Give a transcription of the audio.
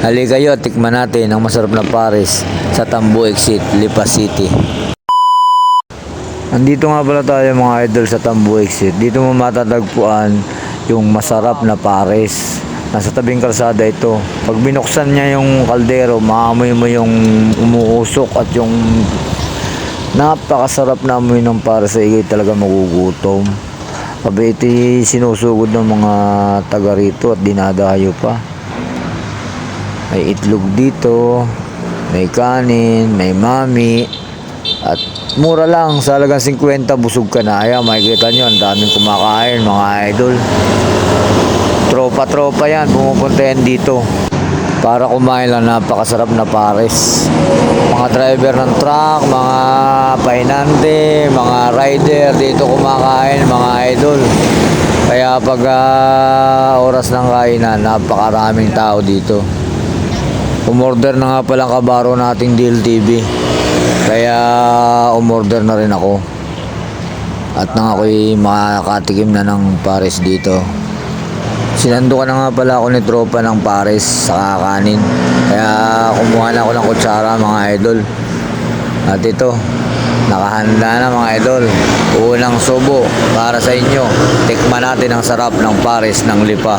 Halika kayo at tikman natin ang masarap na pares sa Tambo Exit, Lipa City. Andito nga pala tayo mga idol sa Tambo Exit. Dito mo matatagpuan yung masarap na pares. Nasa tabing kalsada ito. Pag binuksan niya yung kaldero, maamoy mo yung umuusok at yung napakasarap na amoy ng pares sa igay talaga magugutom. Sabi ito sinusugod ng mga taga rito at dinadayo pa. May itlog dito, may kanin, may mami, at mura lang, sa halagang 50 busog ka na. Ayan, makikita nyo, ang daming kumakain, mga idol. Tropa-tropa yan, pumupunta dito. Para kumain lang, napakasarap na pares. Mga driver ng truck, mga painante, mga rider, dito kumakain, mga idol. Kaya pag ah, oras ng kainan, napakaraming tao dito. Umorder na nga palang kabaro nating DLTV. Kaya umorder na rin ako. At nang ako'y makakatikim na ng pares dito. Sinando ka na nga pala ako ni tropa ng pares sa kakanin. Kaya kumuha na ako ng kutsara mga idol. At ito, nakahanda na mga idol. Unang subo para sa inyo. Tikman natin ang sarap ng pares ng lipa.